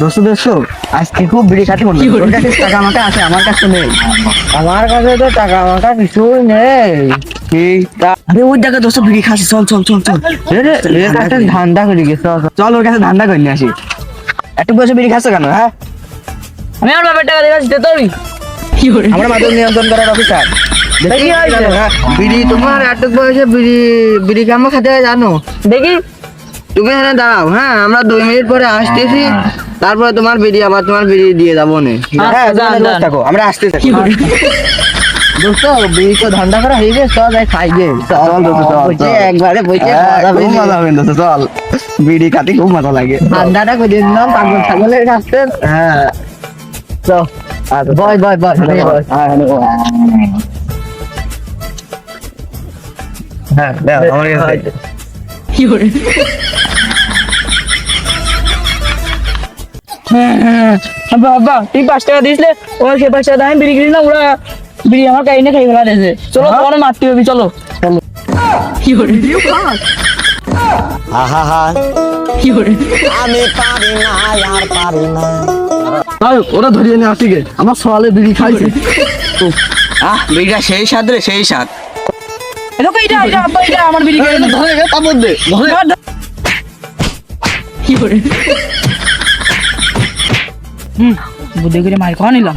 দোস্ত দোস্ত আজকে খুব বিড়ি খাতে মনে হলো। তোর কাছে টাকা আমাকে আছে আমার কাছে নেই। আমার কাছে তো টাকা নেই। কি? আরে ওই জায়গায় দোস্ত বিড়ি খাসি চল চল চল চল। ধান্দা করে গেছে চল ওর কাছে ধান্দা করে নিয়ে আসি। একটু বসে বিড়ি খাচ্ছ কেন হ্যাঁ? আমি আমার বাবার টাকা দেখাচ্ছি তোরই আমরা মাদক নিয়ন্ত্রণ করার অফিসার বিড়ি তোমার এত বয়সে বিড়ি বিড়ি কামো খেতে জানো? দেখি। তুমি এখানে দাঁড়াও হ্যাঁ আমরা দুই মিনিট পরে আসতেছি তারপরে তোমার বিড়ি আবার তোমার বিড়ি দিয়ে যাব নে। হ্যাঁ দোস্ত যান। থাকো আমরা আসতেছি। দোস্ত বিড়ি তো ধান্দা করা হয়ে গেছে চল যাই খাই গে। চল দোস্ত চল বসে চল। একবারে বসে হ্যাঁ, খুব মজা হবে দোস্ত চল। বিড়ি খাতে খুব মজা লাগে। ঠান্ডাটা করে দিলাম পাগল ছাগলের কাছে হ্যাঁ। চল আচ্ছা, বয় বয় বয় বয়, বয়। হ্যাঁ হ্যাঁ, হ্যাঁ দাও, আমার কাছে। দাও। বাবা তুই পাঁচ টাকা দিসলে ওরা সে পাঁচ টাকা আমি বিড়ি কিনি না ওরা বিড়ি আমার কাহিনী খাই ফেলা দিয়েছে চলো তোমার মারতে হবে চলো। আহা আমি পারি না আর পারি না। ওরা ধরিয়ে নিয়ে আসি গে। আমার সওয়ালে বিড়ি খাইছে। আহ বিড়িটা সেই স্বাদ রে সেই স্বাদ। এটা এটা এটা আব্বা এটা আমার বিড়ি খাই ধরে গে তার মধ্যে ধরে। বুদ্ধি করে মার খাওয়া নিলাম।